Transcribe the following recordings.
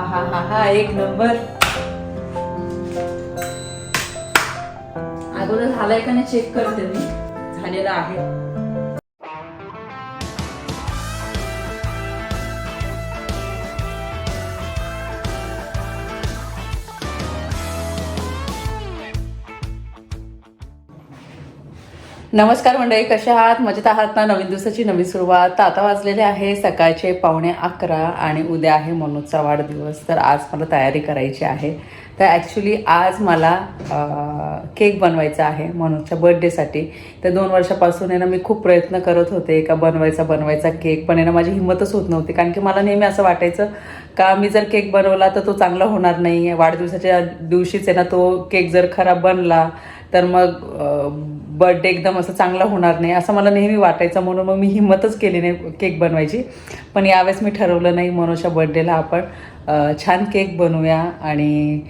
हा हा हा हा एक नंबर. अगोदर झालाय का नाही चेक करते मी. झालेला आहे. नमस्कार मंडळी कशा आहात? मजेत आहात ना? नवीन दिवसाची नवी सुरुवात. तर आता वाजलेले आहे सकाळचे पावणे अकरा आणि उद्या आहे मनोजचा वाढदिवस. तर आज मला तयारी करायची आहे. तर ॲक्च्युली आज मला केक बनवायचा आहे मनोजच्या बर्थडेसाठी तर दोन वर्षापासून आहे ना मी खूप प्रयत्न करत होते का बनवायचा बनवायचा केक पण आहे ना माझी हिंमतच होत नव्हती. कारण की मला नेहमी असं वाटायचं का मी जर केक बनवला तर तो चांगला होणार नाही वाढदिवसाच्या दिवशीच आहे ना तो केक जर खराब बनला तर मग बर्थडे एकदम असं चांगला होणार नाही असं मला नेहमी वाटायचं. म्हणून मग मी हिंमतच केली नाही केक बनवायची. पण यावेळेस मी ठरवलं नाही मनोजच्या बर्थडेला आपण छान केक बनवूया आणि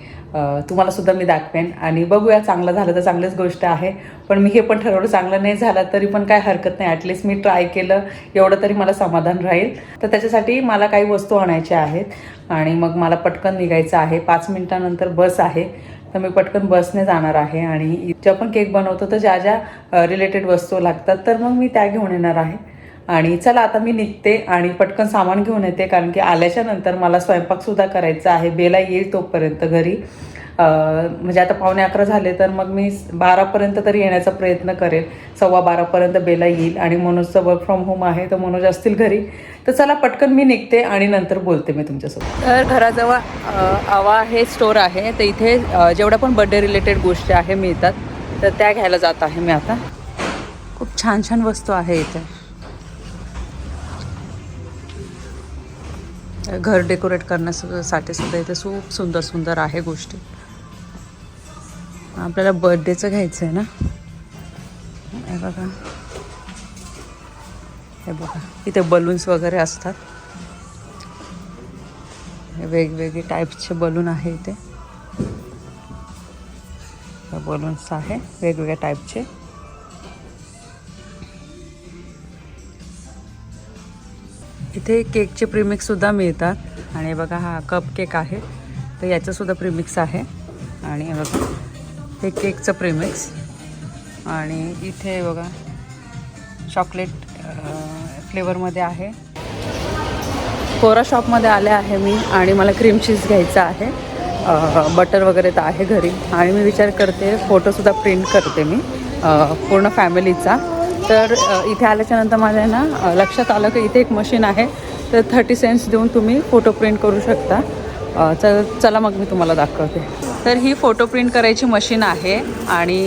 तुम्हाला सुद्धा मी दाखवेन. आणि बघूया चांगलं झालं तर चांगलीच गोष्ट आहे. पण मी हे पण ठरवलं चांगलं नाही झालं तरी पण काय हरकत नाही. ॲटलिस्ट मी ट्राय केलं एवढं तरी मला समाधान राहील. तर त्याच्यासाठी मला काही वस्तू आणायच्या आहेत. आणि मग मला पटकन निघायचं आहे. पाच मिनिटानंतर बस आहे. तर मी पटकन बसने जाणार आहे आणि जेव्हा पण केक बनवतो तर ज्या ज्या रिलेटेड वस्तू लागतात तर मग मी त्या घेऊन येणार आहे. आणि चला आता मी निघते आणि पटकन सामान घेऊन येते कारण की आल्याच्यानंतर मला स्वयंपाकसुद्धा करायचा आहे बेला येईल तोपर्यंत घरी. म्हणजे आता पावणे अकरा झाले तर मग मी बारापर्यंत तरी येण्याचा प्रयत्न करेल. सव्वा बारापर्यंत बेला येईल आणि मनोजचं वर्क फ्रॉम होम आहे तर मनोज असतील घरी. तर चला पटकन मी निघते आणि नंतर बोलते मी तुमच्यासोबत. तर घराजवळ आवा हे स्टोर आहे. तर इथे जेवढ्या पण बर्थडे रिलेटेड गोष्टी आहे मिळतात. तर त्या घ्यायला जात आहे मी आता. खूप छान छान वस्तू आहे इथे. घर डेकोरेट करण्यासाठी सुद्धा इथे खूप सुंदर सुंदर आहे गोष्टी. आपल्याला बर्थडेचं घ्यायचं आहे ना? हे बघा. हे बघा. इथे बलून्स वगैरे असतात. हे वेगवेगळे टाईपचे बलून आहे इथे. बलून्स आहे वेगवेगळ्या टाईपचे इथे केकचे प्रिमिक्ससुद्धा मिळतात. आणि बघा हा कप केक आहे. तर याचंसुद्धा प्रिमिक्स प्रीमिक्स आहे. आणि बघा. हे केकचं प्रेमिक्स आणि इथे बघा चॉकलेट फ्लेवरमध्ये आहे. कोरा शॉपमध्ये आले आहे मी आणि मला क्रीम चीज घ्यायचं आहे. बटर वगैरे तर आहे घरी. आणि मी विचार करते फोटोसुद्धा प्रिंट करते मी पूर्ण फॅमिलीचा तर इथे आल्याच्यानंतर माझ्या ना लक्षात आलं की इथे एक मशीन आहे. तर थर्टी सेंट्स देऊन तुम्ही फोटो प्रिंट करू शकता. चल चला मग मी तुम्हाला दाखवते. तर ही फोटो प्रिंट करायची मशीन आहे आणि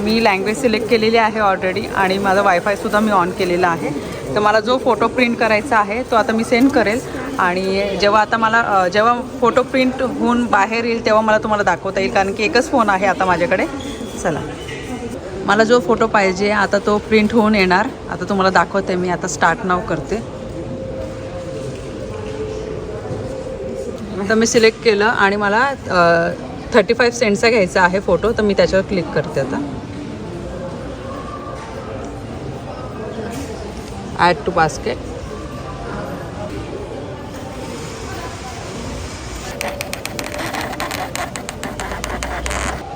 मी लँग्वेज सिलेक्ट केलेली आहे ऑलरेडी आणि माझा वायफायसुद्धा मी ऑन केलेला आहे. तर मला जो फोटो प्रिंट करायचा आहे तो आता मी सेंड करेल. आणि जेव्हा आता मला जेव्हा फोटो प्रिंट होऊन बाहेर येईल तेव्हा मला तुम्हाला दाखवता येईल कारण की एकच फोन आहे आता माझ्याकडे. चला. मला जो फोटो पाहिजे आता तो प्रिंट होऊन येणार. आता तुम्हाला दाखवते मी आता स्टार्ट नाव करते. तर मी सिलेक्ट केलं आणि मला थर्टी फाईव्ह सेंटचा घ्यायचा आहे फोटो तर मी त्याच्यावर क्लिक करते आता. Add to basket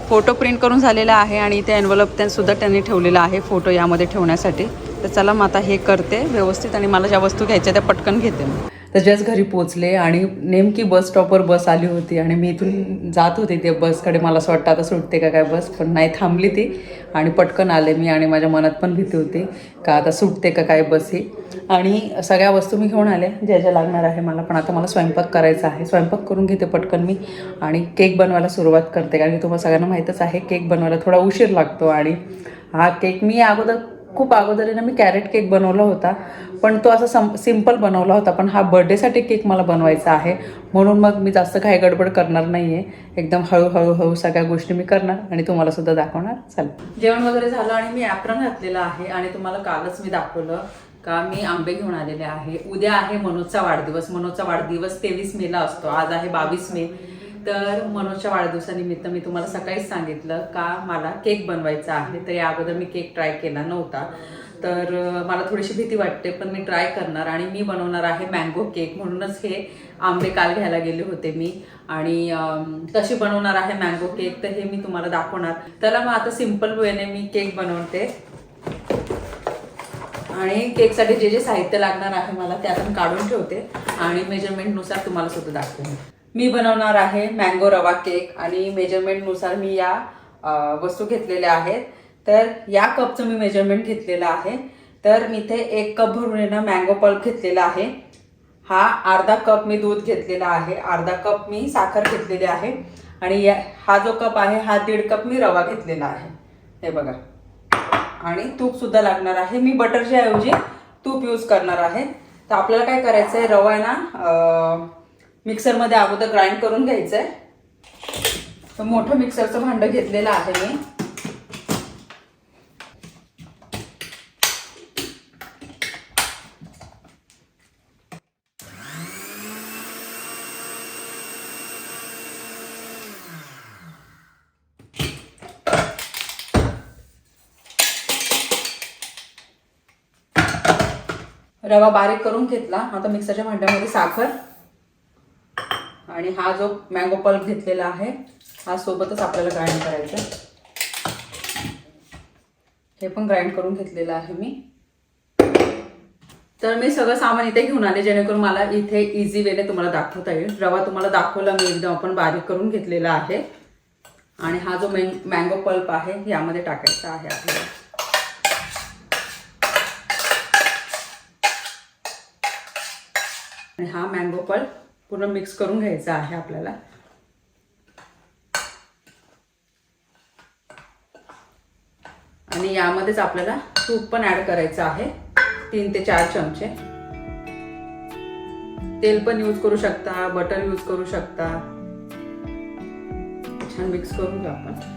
photo print करून झालेला आहे आणि ते एनवलप त्या सुद्धा त्यांनी ठेवलेला आहे फोटो यामध्ये ठेवण्यासाठी. तर चला मग आता हे करते व्यवस्थित आणि मला ज्या वस्तू घ्यायच्या त्या पटकन घेते मी. तर जस्ट घरी पोचले आणि नेमकी बस स्टॉपवर बस आली होती आणि मी इथून जात होते त्या बसकडे. मला असं वाटतं आता सुटते का काय बस पण नाही थांबली ती. आणि पटकन आले मी आणि माझ्या मनात पण भीती होती का आता सुटते का काय बस ही. आणि सगळ्या वस्तू मी घेऊन आल्या ज्या ज्या लागणार आहे मला पण आता मला स्वयंपाक करायचा आहे. स्वयंपाक करून घेते पटकन मी आणि केक बनवायला सुरुवात करते. कारण की तुम्हाला सगळ्यांना माहीतच आहे केक बनवायला थोडा उशीर लागतो आणि हा केक मी अगोदर खूप अगोदर मी कॅरेट केक बनवला होता पण तो असा सम सिंपल बनवला होता पण हा बर्थडेसाठी केक मला बनवायचा आहे. म्हणून मग मी जास्त काही गडबड करणार नाही आहे एकदम हळूहळू हळू सगळ्या गोष्टी मी करणार आणि तुम्हाला सुद्धा दाखवणार. चालेल जेवण वगैरे झालं आणि मी ॲप्रन घातलेलं आहे आणि तुम्हाला कालच मी दाखवलं का मी आंबे घेऊन आलेले आहे. उद्या आहे मनोजचा वाढदिवस. मनोजचा वाढदिवस तेवीस मेला असतो. आज आहे बावीस मे. तर मनोजच्या वाढदिवसानिमित्त मी तुम्हाला सकाळीच सांगितलं का मला केक बनवायचा आहे. तर या अगोदर मी केक ट्राय केला नव्हता. तर मला थोडीशी भीती वाटते पण मी ट्राय करणार आणि मी बनवणार आहे मँगो केक. म्हणूनच हे आंबे काल घ्यायला गेले होते मी. आणि कशी बनवणार आहे मँगो केक तर हे मी तुम्हाला दाखवणार. त्याला मग आता सिंपल वेने मी केक बनवते. आणि केकसाठी जे जे साहित्य लागणार आहे मला ते आता काढून ठेवते. आणि मेजरमेंटनुसार तुम्हाला सुद्धा दाखवते मी बनवणार आहे मँगो रवा केक आणि मेजरमेंटनुसार मी या वस्तू घेतलेल्या आहेत. तर या कपचं मी मेजरमेंट घेतलेलं आहे. तर मी इथे एक कप भरून येणं मँगो पल्प घेतलेला आहे. हा अर्धा कप मी दूध घेतलेला आहे. अर्धा कप मी साखर घेतलेली आहे. आणि या हा जो कप आहे हा दीड कप मी रवा घेतलेला आहे. हे बघा. आणि तूपसुद्धा लागणार आहे. मी बटरच्या ऐवजी तूप यूज करणार आहे. तर आपल्याला काय करायचं आहे रवा आहे ना मिक्सरमध्ये अगोदर ग्राइंड करून घ्यायचं आहे तर मोठं मिक्सरचं भांडं घेतलेलं आहे मी. रवा बारीक करून घेतला. आता मिक्सरच्या भांड्यामध्ये साखर. आणि हा जो मँगो पल्प घेतलेला आहे हा सोबतच आपल्याला ग्राइंड करायचा हे पण ग्राइंड करून घेतलेलं आहे मी. तर मी सगळं सामान इथे घेऊन आले जेणेकरून मला इथे इझी वेने तुम्हाला दाखवता येईल. रवा तुम्हाला दाखवला मी एकदम आपण बारीक करून घेतलेला आहे. आणि हा जो मँगो पल्प आहे यामध्ये टाकायचा आहे आपल्याला. आणि हा मँगो पल्प पूर्ण मिक्स करून घ्यायचं आहे आपल्याला. आणि यामध्येच आपल्याला तूप पण ऍड करायचं आहे. तीन ते चार चमचे. तेल पण यूज करू शकता बटर यूज करू शकता. छान मिक्स करून घ्या आपण.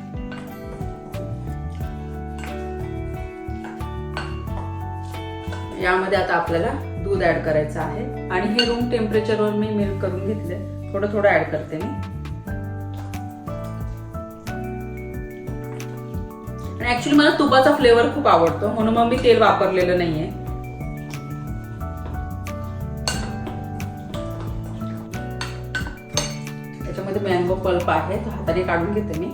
यामध्ये आता आपल्याला दूध ऍड करायचं आहे. आणि हे रूम टेम्परेचरवर मी मिल्क करून घेतले थोडं थोडं ऍड करते मी. आणि ऍक्च्युली मला तुपाचा फ्लेवर खूप आवडतो म्हणून मग मी तेल वापरलेलं नाहीये. त्याच्यामध्ये मँगो पल्प आहे तो हाताने काढून घेते मी.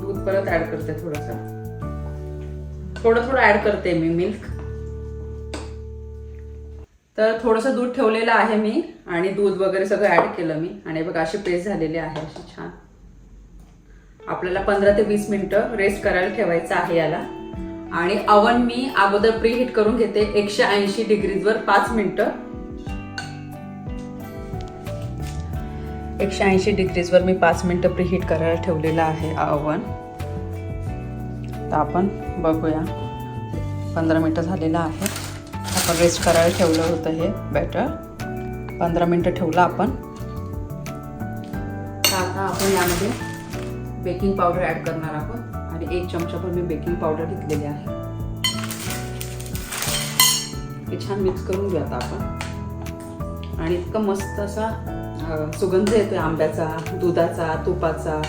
दूध परत ऍड करते थोडस. थोडं थोडं ऍड करते मी मिल्क तर थोडंसं दूध ठेवलेलं आहे मी आणि दूध वगैरे सगळं ऍड केलं मी. आणि बघा अशी पेस्ट झालेली आहे अशी छान. आपल्याला पंधरा ते वीस मिनिटं रेस्ट करायला ठेवायचं आहे याला. आणि अवन मी अगोदर प्रीहीट करून घेते एकशे ऐंशी डिग्रीजवर पाच मिनिटं. एकशे ऐंशी डिग्रीजवर मी पाच मिनिटं प्रीहीट करायला ठेवलेलं आहे अवन तर आपण बघूया. पंधरा मिनटं झालेलं आहे. आपण रेस्ट करायला ठेवलं होतं हे बॅटर पंधरा मिनटं ठेवलं आपण. तर आता आपण यामध्ये बेकिंग पावडर ॲड करणार आहोत. आणि एक चमचाभर मी बेकिंग पावडर घेतलेली आहे. हे छान मिक्स करून घेऊ आता आपण. आणि इतकं मस्त असा सुगंध येतोय आंब्याचा दुधाचा तुपाचा.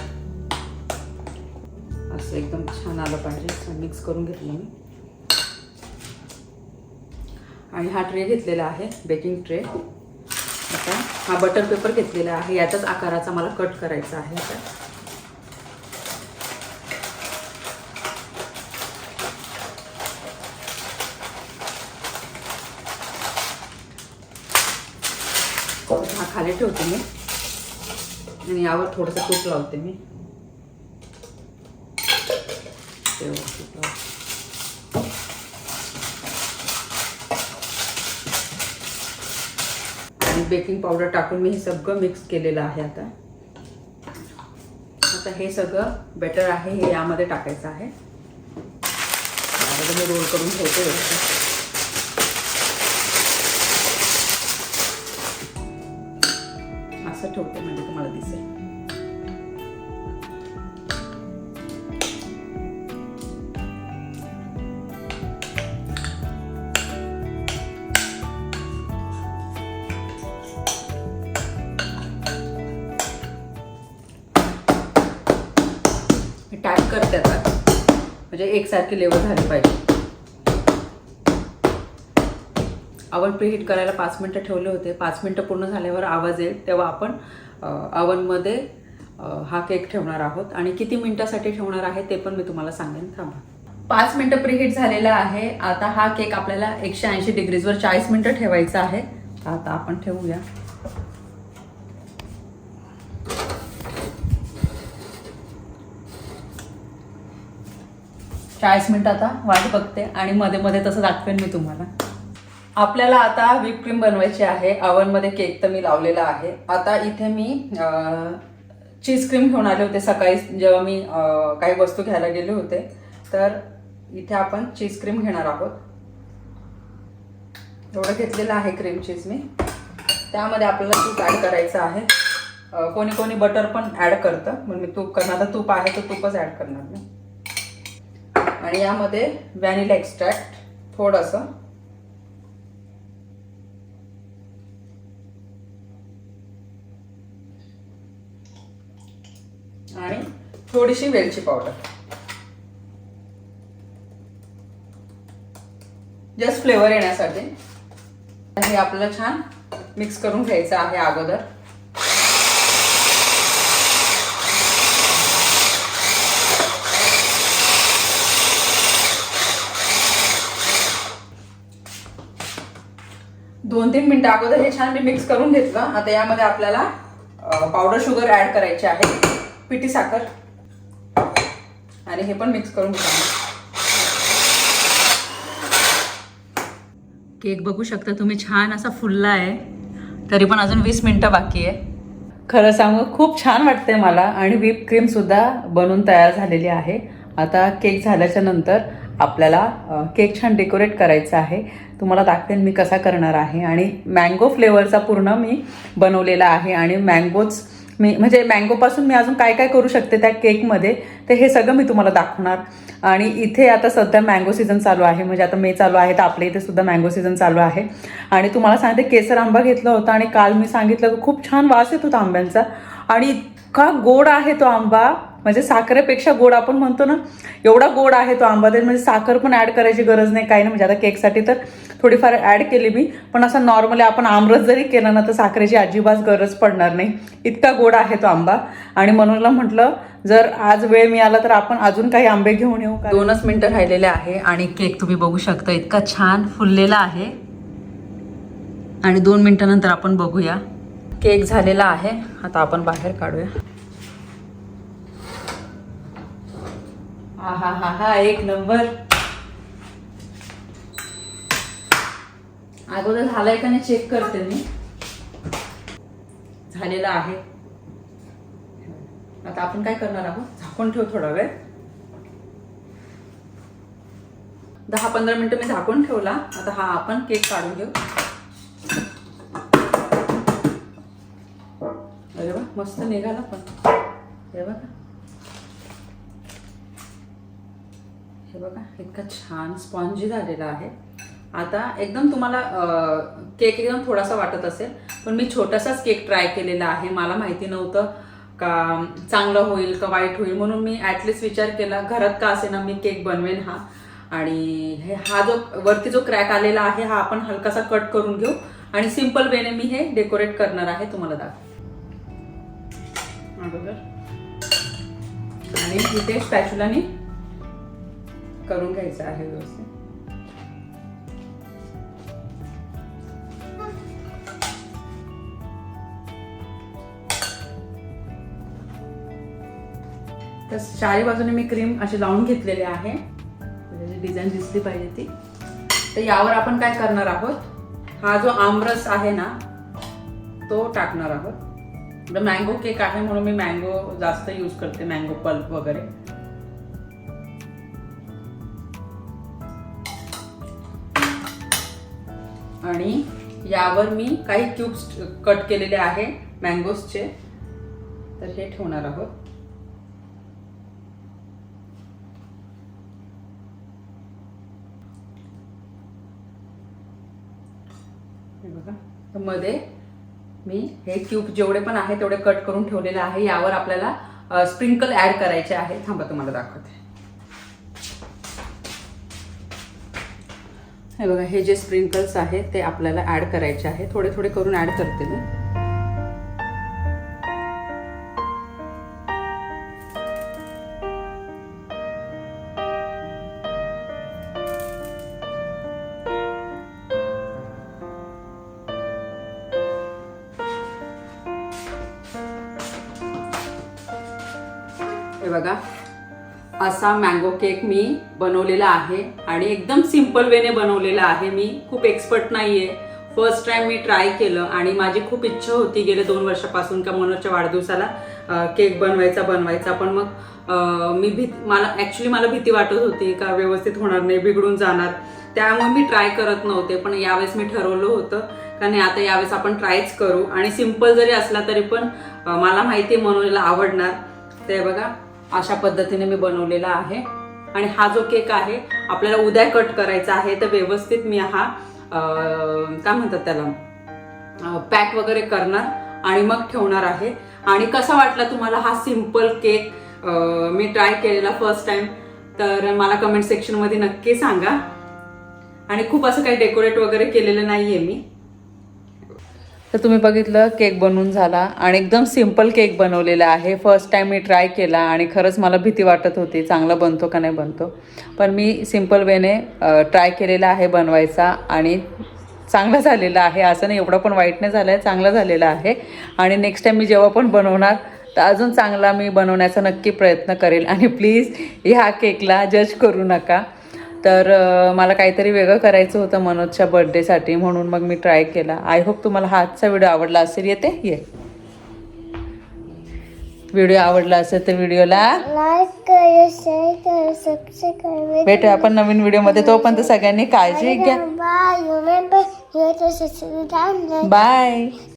असं एकदम छान आलं पाहिजे. मिक्स करून घेतलं मी. आणि हा ट्रे घेतलेला आहे बेकिंग ट्रे आता हा बटर पेपर घेतलेला आहे याच्याच आकाराचा मला कट करायचा आहे आता. हा खाली ठेवते मी. आणि यावर थोडंसं तूप लावते मी. तेव्हा तूप लावते. आणि बेकिंग पावडर टाकून मी हे सगळं मिक्स केलेलं आहे आता आता हे सगळं बेटर आहे हे यामध्ये टाकायचं आहे मी रोल करून ठेवते व्यवस्थित. म्हणजे एकसारखी लेवल झाली पाहिजे. अवन प्रीहीट करायला पाच मिनटं ठेवले होते. पाच मिनटं पूर्ण झाल्यावर आवाज येईल तेव्हा आपण अवनमध्ये हा केक ठेवणार आहोत. आणि किती मिनिटासाठी ठेवणार आहे ते पण मी तुम्हाला सांगेन. थांबा. पाच मिनटं प्रीहीट झालेला आहे. आता हा केक आपल्याला एकशे ऐंशी डिग्रीजवर चाळीस मिनटं ठेवायचा आहे. आता आपण ठेवूया. चाळीस मिनटं आता वाट बघते आणि मध्ये मध्ये तसं दाखवेन मी तुम्हाला. आपल्याला आता व्हिप क्रीम बनवायची आहे. अवनमध्ये केक तर मी लावलेला आहे. आता इथे मी चीज क्रीम घेऊन आले होते सकाळी जेव्हा मी काही वस्तू घ्यायला गेले होते. तर इथे आपण चीज क्रीम घेणार आहोत. एवढं घेतलेलं आहे क्रीम चीज मी. त्यामध्ये आपल्याला तूप ॲड करायचं आहे. कोणी कोणी बटर पण ॲड करतं. मग मी तूप करणार. तूप आहे तर तूपच ॲड करणार मी आणि यामध्ये व्हॅनिला एक्स्ट्रॅक्ट थोडंसं. आणि थोडीशी वेलची पावडर जस्ट फ्लेवर येण्यासाठी. हे आपलं छान मिक्स करून घ्यायचं आहे अगोदर. दोन तीन मिनटं अगोदर हे छान मी मिक्स करून घेतलं. आता यामध्ये आपल्याला पावडर शुगर ॲड करायचे आहे. पिठी साखर. आणि हे पण मिक्स करून घेतलं केक बघू शकता तुम्ही छान असा फुलला आहे. तरी पण अजून वीस मिनटं बाकी आहे. खरं सांगू खूप छान वाटते मला. आणि व्हिप क्रीमसुद्धा बनून तयार झालेली आहे. आता केक झाल्याच्यानंतर आपल्याला केक छान डेकोरेट करायचा आहे. तुम्हाला दाखवेन मी कसा करणार आहे. आणि मँगो फ्लेवरचा पूर्ण मी बनवलेला आहे आणि मँगोच मी म्हणजे मँगोपासून मी अजून काय काय करू शकते त्या केकमध्ये तर हे सगळं मी तुम्हाला दाखवणार. आणि इथे आता सध्या मँगो सीझन चालू आहे म्हणजे आता मे चालू आहे तर आपल्या इथे सुद्धा मँगो सीझन चालू आहे. आणि तुम्हाला सांगते केसर आंबा घेतला होता आणि काल मी सांगितलं की खूप छान वास येत होता आंब्यांचा. आणि इतका गोड आहे तो आंबा म्हणजे साखरेपेक्षा गोड आपण म्हणतो ना एवढा गोड आहे तो आंबा तर म्हणजे साखर पण ॲड करायची गरज नाही काही नाही. म्हणजे आता केकसाठी तर थोडीफार ॲड केली मी पण असं नॉर्मली आपण आमरस जरी केला ना तर साखरेची अजिबात गरज पडणार नाही. इतका गोड आहे तो आंबा. आणि मनोजला म्हटलं जर आज वेळ मिळाला तर आपण अजून काही आंबे घेऊन येऊ दोनच मिनटं राहिलेले आहे आणि केक तुम्ही बघू शकता इतका छान फुललेला आहे. आणि दोन मिनटानंतर आपण बघूया. केक झालेला आहे. आता आपण बाहेर काढूया. हा हा हा हा एक नंबर. अगोदर झालाय का नाही चेक करते मी. झालेला आहे. आता आपण काय करणार आहोत? झाकून ठेव थोडा वेळ. दहा पंधरा मिनिटं मी झाकून ठेवला. आता हा आपण केक काढून घेऊ. अरे वा मस्त निघाला पण. हे बघा. हे बघा इतका छान स्पॉन्जी झालेला आहे. आता एकदम तुम्हाला केक एकदम थोडासा वाटत असेल पण मी छोटासाच केक ट्राय केलेला आहे. मला माहिती नव्हतं का चांगलं होईल का वाईट होईल म्हणून मी ॲटलिस्ट विचार केला घरात का असे ना मी केक बनवेन हा. आणि हे हा जो वरती जो क्रॅक आलेला आहे हा आपण हलकासा कट करून घेऊ. आणि सिंपल वेने मी हे डेकोरेट करणार आहे तुम्हाला दाखव. आणि इथे स्पॅच्युलानी करून घ्यायचं आहे व्यवस्थित. तर चारी बाजूने मी क्रीम अशी लावून घेतलेली आहे. म्हणजे डिझाईन दिसली पाहिजे ती. तर यावर आपण काय करणार आहोत? हा जो आमरस आहे ना तो टाकणार आहोत. म्हणजे मँगो केक आहे म्हणून मी मँगो जास्त यूज करते मँगो पल्प वगैरे. आणि यावर मी काही क्यूब्स कट केलेले आहे मँगोजचे. तर हे ठेवणार आहोत. बघा. मध्ये मी हे क्यूब जेवढे पण आहे तेवढे कट करून ठेवलेले आहे. यावर आपल्याला स्प्रिंकल ऍड करायचे आहे. थांबा तुम्हाला दाखवते. हे बघा हे जे स्प्रिंकल्स आहेत ते आपल्याला ॲड करायचे आहे. थोडे थोडे करून ॲड करते मी. असा मँगो केक मी बनवलेला आहे आणि एकदम सिंपल वेने बनवलेला आहे. मी खूप एक्सपर्ट नाहीये. फर्स्ट टाईम मी ट्राय केलं आणि माझी खूप इच्छा होती गेल्या दोन वर्षापासून का मनोजच्या वाढदिवसाला केक बनवायचा बनवायचा. पण मग मी भीत मला ॲक्च्युली मला भीती वाटत होती का व्यवस्थित होणार नाही बिघडून जाणार. त्यामुळे मी ट्राय करत नव्हते पण यावेळेस मी ठरवलं होतं का नाही आता यावेळेस आपण ट्रायच करू. आणि सिंपल जरी असला तरी पण मला माहिती आहे मनोजला आवडणार. ते बघा. अशा पद्धतीने मी बनवलेला आहे. आणि हा जो केक आहे आपल्याला उद्या कट करायचा आहे तर व्यवस्थित मी हा काय म्हणतात त्याला पॅक वगैरे करणार आणि मग ठेवणार आहे. आणि कसा वाटला तुम्हाला हा सिंपल केक मी ट्राय केलेला फर्स्ट टाइम तर मला कमेंट सेक्शनमध्ये नक्की सांगा. आणि खूप असं काही डेकोरेट वगैरे केलेलं नाही आहे मी. तर तुम्ही बघितलं केक बनवून झाला आणि एकदम सिंपल केक बनवलेला आहे. फर्स्ट टाईम मी ट्राय केला आणि खरंच मला भीती वाटत होती चांगला बनतो का नाही बनतो. पण मी सिंपल वेने ट्राय केलेला आहे बनवायचा आणि चांगला झालेला आहे. असं नाही एवढं पण वाईट नाही झालं आहे चांगला झालेला आहे. आणि नेक्स्ट टाईम मी जेव्हा पण बनवणार तर अजून चांगला मी बनवण्याचा नक्की प्रयत्न करेल. आणि प्लीज ह्या केकला जज करू नका. तर मला काहीतरी वेगळं करायचं होतं मनोजच्या बर्थडेसाठी म्हणून मग मी ट्राय केला. आय होप तुम्हाला हा आजचा व्हिडिओ आवडला असेल. येते? ये. व्हिडिओ आवडला असेल तर व्हिडिओला भेटूया आपण नवीन व्हिडिओमध्ये तोपर्यंत सगळ्यांनी काळजी घ्या. बाय